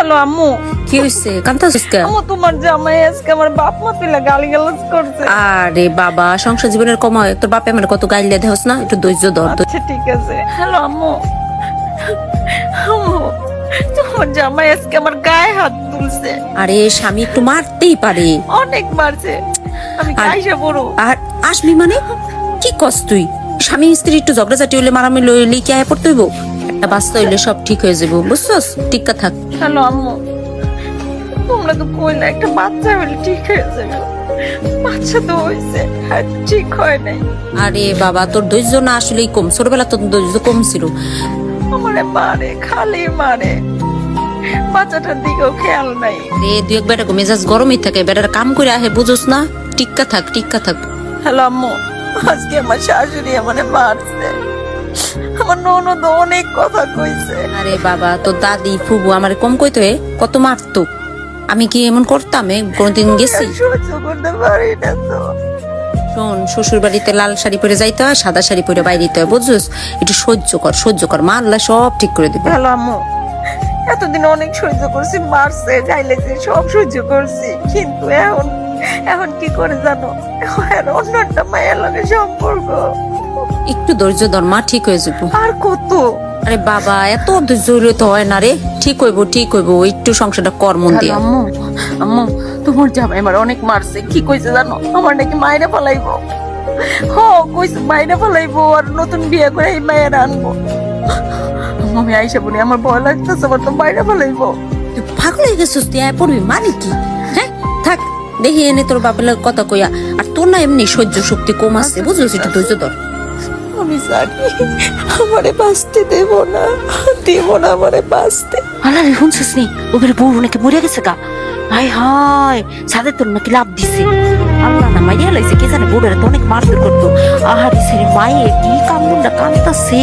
Hello আম্মু। কি হইছে? কান্তাছিস কে আম্মু তোমার জামাই আজকে আমার বাপ মা গালি গালাজ করছে। আরে বাবা সংসার জীবনের কমায়। তোর বাপে আমার কত গাইলে দেহস না? একটু ধৈর্য ধর আচ্ছা ঠিক আছে। হ্যালো আম্মু। আম্মু তোমার জামাই আজকে আমার গায়ে হাত তুলছে। আরে স্বামী একটু মারতেই পারে। অনেক মারছে। আমি কাইসে বড়? আর আসবি মানে? কি কস তুই? স্বামী স্ত্রী একটু ঝগড়াঝাটি হইলে মারামি লইলে কি আয় পড়তে হইব? একটা বাচ্চা হইলে সব ঠিক হয়ে যাব বুঝছস? টিকা থাক। হ্যালো আম্মু তোমরা তো কইলে একটা বাচ্চা হলে ঠিক হয়ে যাবে। বাচ্চা তো আর ঠিক হয় নাই। আরে বাবা তোর ধৈর্য না আসলেই কম। ছোটবেলা তোর ধৈর্য কম ছিল। আমারে মারে খালি মারে। বাচ্চাটার দিকেও খেয়াল নাই। রে দুই এক বেটা মেজাজ গরমই থাকে। বেটার কাম করে আহে বুঝোস না? টিক্কা থাক টিক্কা থাক। হ্যালো আম্মু আজকে আমার শাশুড়ি আমারে মারছে। আমার ননদ অনেক কথা কইছে। আরে বাবা তোর দাদি ফুবু আমার কম কইতো এ, কত মারতো। আমি কি এমন করতাম এ? কোনোদিন গেছি? সহ্য করতে পারি না তো। শোন শ্বশুর বাড়িতে লাল শাড়ি পরে যাইতে হয় সাদা শাড়ি পরে বাইরে যেতে হয় বুঝছিস? একটু সহ্য কর সহ্য কর মা আল্লাহ সব ঠিক করে দিবে। হ্যালো আম্মু এতদিন অনেক সহ্য করছি মারছে গাইলেছে সব সহ্য করছি। কিন্তু এখন এখন কি করে জানো? এখন অন্য একটা মায়ের লগে সম্পর্ক। একটু ধৈর্য ধর মা ঠিক হয়ে যাব। আর কত? আরে বাবা এত ধৈর্য তো হয় না রে। ঠিক হইব ঠিক হইব একটু সংসারটা কর মন দিয়ে। আম্মু আম্মু তোমার জামাই আমার অনেক মারছে। কি কইছে জানো? আমার নাকি মায়েরা ফলাইবো। হ কইছে মায়েরা ফলাইবো আর নতুন বিয়ে করে এই মায়ের আনব। আম্মু, আমি আইসা বলি আমার ভয় লাগতেছে আমার তো মায়েরা ফলাইবো। তুই পাগল হয়ে গেছিস তুই আয় পড়বি মানে কি? হ্যাঁ থাক দেখি এনে তোর বাপের লগে কথা কইয়া। আর তোর না এমনি সহ্য শক্তি কম আছে বুঝছিস একটু ধৈর্য ধর। আমি জানি, আমারে বাঁচতে দেব না দেব না আমারে বাঁচতে। আল্লাহ রে, শুনছিস নি? ওদের বউ নাকি মরে গেছে গা। হাই হাই সাদের তোর নাকি লাভ দিছে। আল্লাহ না মাইয়া লাইছে, কে জানে বউরা তো অনেক মারধর করতো। আহারি সে মায়ে কি কামড়টা কান্তাছে